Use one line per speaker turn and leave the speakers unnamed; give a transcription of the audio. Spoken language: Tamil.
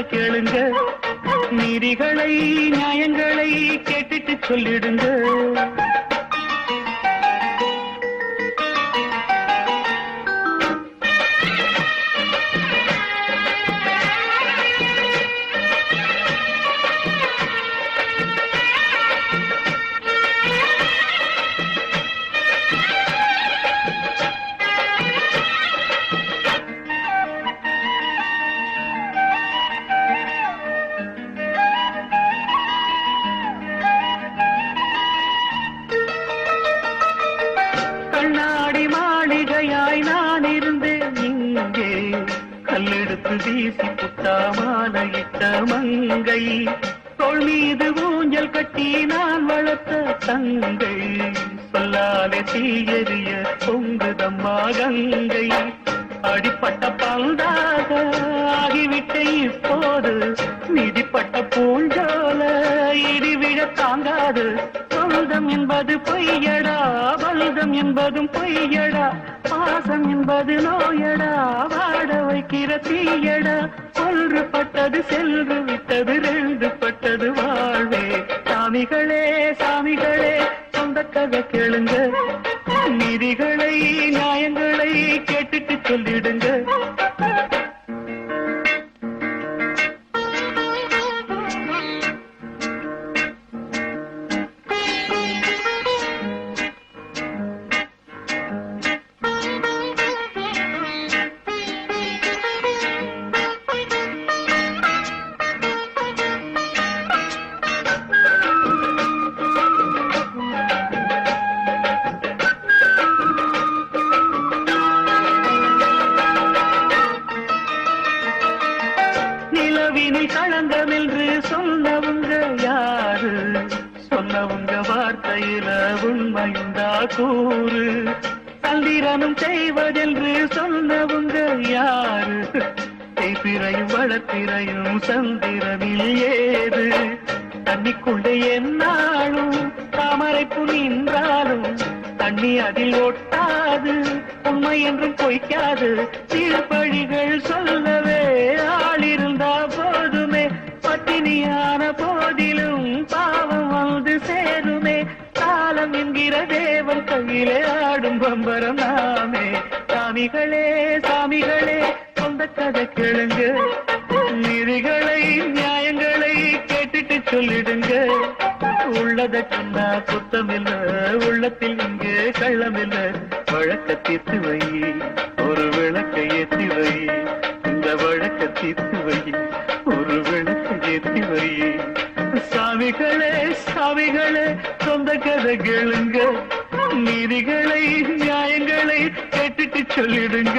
கேளுங்க. நீதிகளை நியாயங்களை கேட்டுட்டு சொல்லிடுங்க. மாளிகையாய் நான் இருந்தேன் இங்கே. கல்லெடுத்து வீசி புத்தாமான இட்ட மங்கை. தோள் மீது ஊஞ்சல் கட்டி நான் வளர்த்த தங்கை. சொல்லாலே தீயறிய பொங்குதம்மா கங்கை. அடிப்பட்ட பந்தாக ஆகிவிட்ட இப்போது. நிதிப்பட்ட பூஞ்சோல இடிவிழ தாங்காது. சொந்தம் என்பது பொய்யடா பல்தம் என்பதும் பொய்யடா பாசம் என்பது நோயடா வாட வைக்கிற தீயடா. ஒன்று பட்டது சென்று விட்டது ரெண்டு பட்டது வாழ்வே. சாமிகளே சாமிகளே சொந்த கதை கேளுங்க. நிதிகளை நியாயங்களை கேட்டுட்டு சொல்லிடு. வார்த்தையில உண்மையுண்டா கூறு. தந்திரமும் செய்வதென்று சொன்னவங்க யாரு? தேய்பிறையும் வளத்திரையும் சந்திரனில் ஏது? தண்ணிக்குள்ளே என்னாலும் தாமரைப்பு நின்றாலும் தண்ணி அதில் ஒட்டாது. உண்மை என்றும் பொய்க்காது. சிறு பழிகள் சொல்ல கோயிலே ஆடும் பம்பரம் நாமே சாமிகளே சாமிகளே சொந்த கதை கேளுங்க. நிதிகளை நியாயங்களை கேட்டுட்டு சொல்லிடுங்க. உள்ளத சொன்னா குத்தமில்ல உள்ளத்தில் இங்கே கள்ளமில்ல. வழக்க தீர்த்து வை ஒரு விளக்கை ஏற்றி வை. இந்த வழக்க தீர்த்து வை ஒரு விளக்க ஏற்றி வை. சாமிகளே சாமிகளே சொந்த கதை கேளுங்க. நீதிகளை நியாயங்களை கேட்டுட்டு சொல்லிடுங்க.